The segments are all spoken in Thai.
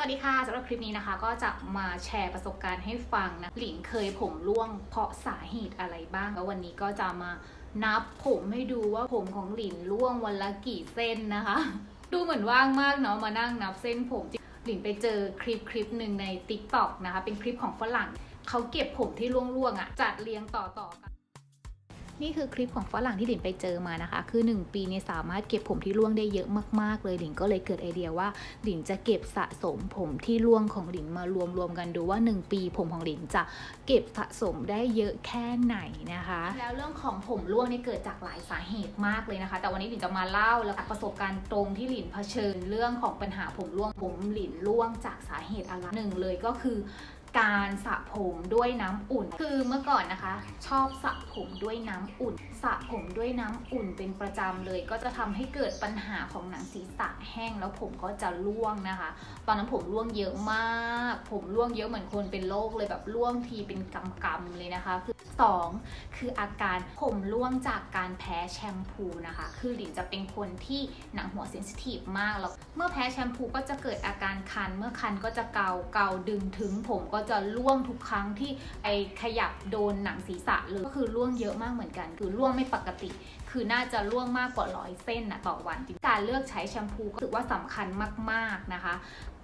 สวัสดีค่ะสำหรับคลิปนี้นะคะ ก็จะมาแชร์ประสบการณ์ให้ฟังนะหลิงเคยผมร่วงเพราะสาเหตุอะไรบ้างแล้ววันนี้ก็จะมานับผมให้ดูว่าผมของหลินร่วงวันละกี่เส้นนะคะ ดูเหมือนว่างมากเนาะมานั่งนับเส้นผมหลินไปเจอคลิปคลิปหนึ่งใน t ิ k t o k นะคะ เป็นคลิปของฝรั่งเขาเก็บผมที่ร่วงๆอะ่ะจัดเรียงต่อๆกัน นี่คือคลิปของฝรั่งที่หลินไปเจอมานะคะ คือ 1 ปีเนี่ยสามารถเก็บผมที่ร่วงได้เยอะมากๆ เลยหลินก็เลยเกิดไอเดียว่าหลินจะเก็บสะสมผมที่ร่วงของหลินมารวมๆกันดูว่า 1 ปีผมของหลินจะเก็บสะสมได้เยอะแค่ไหนนะคะ แล้วเรื่องของผมร่วงเนี่ยเกิดจากหลายสาเหตุมากเลยนะคะ แต่วันนี้หลินจะมาเล่าแล้วประสบการณ์ตรงที่หลินเผชิญ เรื่องของปัญหาผมร่วงผมหลินร่วงจากสาเหตุอะไรหนึ่งเลยก็คือ การสระผมด้วยน้ำอุ่น คือเมื่อก่อนนะคะ ชอบสระผมด้วยน้ำอุ่นสระผมด้วยน้ำอุ่นเป็นประจำเลย ก็จะทำให้เกิดปัญหาของหนังศีรษะแห้งแล้วผมก็จะร่วงนะคะ ตอนนั้นผมร่วงเยอะมาก ผมร่วงเยอะเหมือนคนเป็นโรคเลยแบบร่วงทีเป็นกำๆเลยนะคะคือสองคืออาการผมร่วงจากการแพ้แชมพูนะคะ คือหลินจะเป็นคนที่หนังหัวเซนซิทีฟมากแล้วเมื่อแพ้แชมพูก็จะเกิดอาการคัน เมื่อคันก็จะเกาเกาดึงถึงผมก็็จะร่วงทุกครั้งที่ไอขยับโดนหนังศีรษะเลยก็คือร่วงเยอะมากเหมือนกัน คือร่วงไม่ปกติ คือน่าจะร่วงมากกว่าร้อยเส้นนะต่อวัน การเลือกใช้แชมพูก็ถือว่าสำคัญมาก ๆนะคะ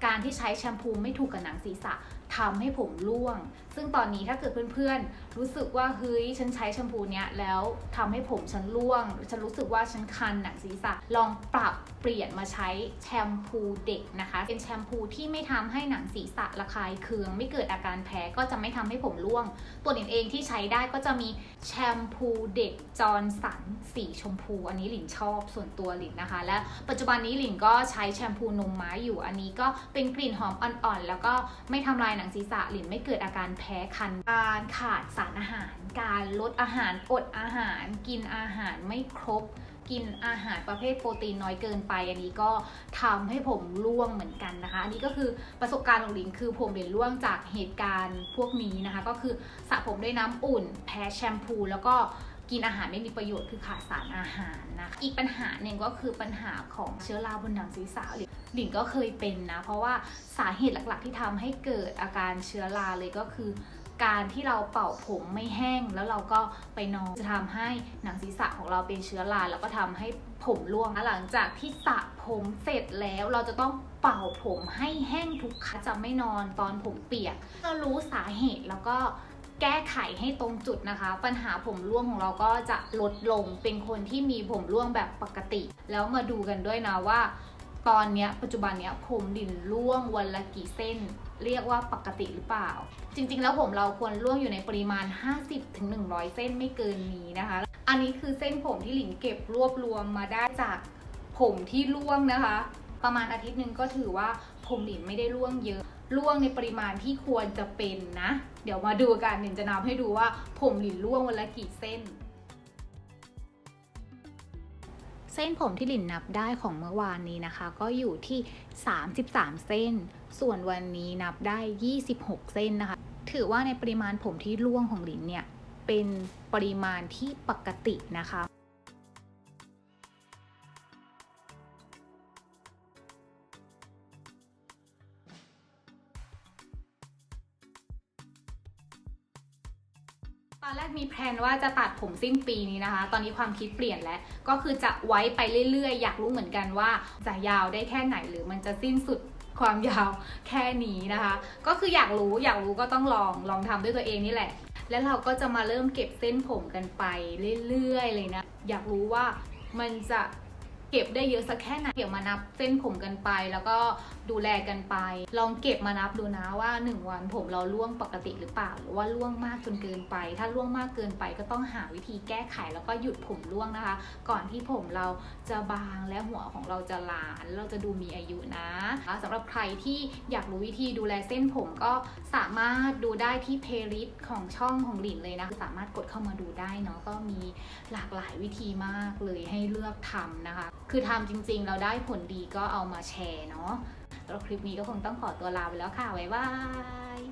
การที่ใช้แชมพูไม่ถูกกับหนังศีรษะ ทำให้ผมร่วง ซึ่งตอนนี้ถ้าเกิดเพื่อนๆ รู้สึกว่าเฮ้ยฉันใช้แชมพูเนี้ยแล้วทำให้ผมฉันร่วงฉันรู้สึกว่าฉันคันหนังศีรษะ ลองปรับเปลี่ยนมาใช้แชมพูเด็กนะคะ เป็นแชมพูที่ไม่ทำให้หนังศีรษะระคายเคือง ไม่เกิดอาการแพ้ก็จะไม่ทำให้ผมร่วง ตัวหลินเองที่ใช้ได้ก็จะมีแชมพูเด็กจอร์นสันสีชมพู อันนี้หลินชอบส่วนตัวหลินนะคะ และปัจจุบันนี้หลินก็ใช้แชมพูนมม้อยู่อันนี้ก็เป็นกลิ่นหอมอ่อนๆแล้วก็ไม่ทำลายหนังศีรษะหลินไม่เกิดอาการแพ้คัน การขาดสารอาหาร การลดอาหารอดอาหาร กินอาหารไม่ครบ กินอาหารประเภทโปรตีนน้อยเกินไป อันนี้ก็ทำให้ผมร่วงเหมือนกันนะคะ อันนี้ก็คือประสบการณ์ของหลินคือผมเรียนร่วงจากเหตุการณ์พวกนี้นะคะ ก็คือสระผมด้วยน้ำอุ่น แพ้แชมพูแล้วก็ กินอาหารไม่มีประโยชน์คือขาดสารอาหารนะอีกปัญหาหนึ่งก็คือปัญหาของเชื้อราบนหนังศีรษะหลินหลินก็เคยเป็นนะ เพราะว่าสาเหตุหลักๆที่ทำให้เกิดอาการเชื้อราเลยก็คือ การที่เราเป่าผมไม่แห้ง แล้วเราก็ไปนอนจะทำให้หนังศีรษะของเราเป็นเชื้อราแล้วก็ทำให้ผมร่วงหลังจากที่สระผมเสร็จแล้วเราจะต้องเป่าผมให้แห้งทุกครั้งจะไม่นอนตอนผมเปียกเมื่อรู้สาเหตุแล้วก็ แก้ไขให้ตรงจุดนะคะ ปัญหาผมร่วงของเราก็จะลดลงเป็นคนที่มีผมร่วงแบบปกติ แล้วมาดูกันด้วยนะว่า ตอนนี้ปัจจุบันนี้ผมดินร่วงวันละกี่เส้น เรียกว่าปกติหรือเปล่า จริง ๆ แล้วผมเราควรร่วงอยู่ในปริมาณ 50-100 เส้นไม่เกินนี้นะคะ อันนี้คือเส้นผมที่หลินเก็บรวบรวมมาได้จากผมที่ร่วงนะคะ ประมาณอาทิตย์หนึ่งก็ถือว่าผมหลินไม่ได้ร่วงเยอะร่วงในปริมาณที่ควรจะเป็นนะ เดี๋ยวมาดูกันหลินจะนับให้ดูว่าผมหลินร่วงวันละกี่เส้น เส้นผมที่หลินนับได้ของเมื่อวานนี้นะคะ ก็อยู่ที่ 33 เส้น ส่วนวันนี้นับได้ 26 เส้นนะคะ ถือว่าในปริมาณผมที่ร่วงของหลินเนี่ยเป็นปริมาณที่ปกตินะคะ ตอนแรกมีแพลนว่าจะตัดผมสิ้นปีนี้นะคะ ตอนนี้ความคิดเปลี่ยนแล้ว ก็คือจะไว้ไปเรื่อยๆ อยากรู้เหมือนกันว่าจะยาวได้แค่ไหนหรือมันจะสิ้นสุดความยาวแค่นี้นะคะ ก็คืออยากรู้อยากรู้ก็ต้องลองลองทำด้วยตัวเองนี่แหละ แล้วเราก็จะมาเริ่มเก็บเส้นผมกันไปเรื่อยๆ เลยนะ อยากรู้ว่ามันจะ เก็บได้เยอะสักแค่ไหนเดี๋ยวมานับเส้นผมกันไป แล้วก็ดูแลกันไป ลองเก็บมานับดูนะว่า 1 วันผมเราล่วงปกติหรือเปล่า หรือว่าล่วงมากจนเกินไป ถ้าล่วงมากเกินไปก็ต้องหาวิธีแก้ไขแล้วก็หยุดผมร่วงนะคะ ก่อนที่ผมเราจะบางและหัวของเราจะหลานเราจะดูมีอายุนะสำหรับใครที่อยากรู้วิธีดูแลเส้นผมก็สามารถดูได้ที่เพลย์ลิสต์ของช่องของหลินเลยนะสามารถกดเข้ามาดูได้เนาะก็มีหลากหลายวิธีมากเลยให้เลือกทำนะคะคือทำจริงๆ เราได้ผลดีก็เอามาแชร์เนาะแล้วคลิปนี้ก็คงต้องขอตัวลาไปแล้วค่ะ บ๊ายบาย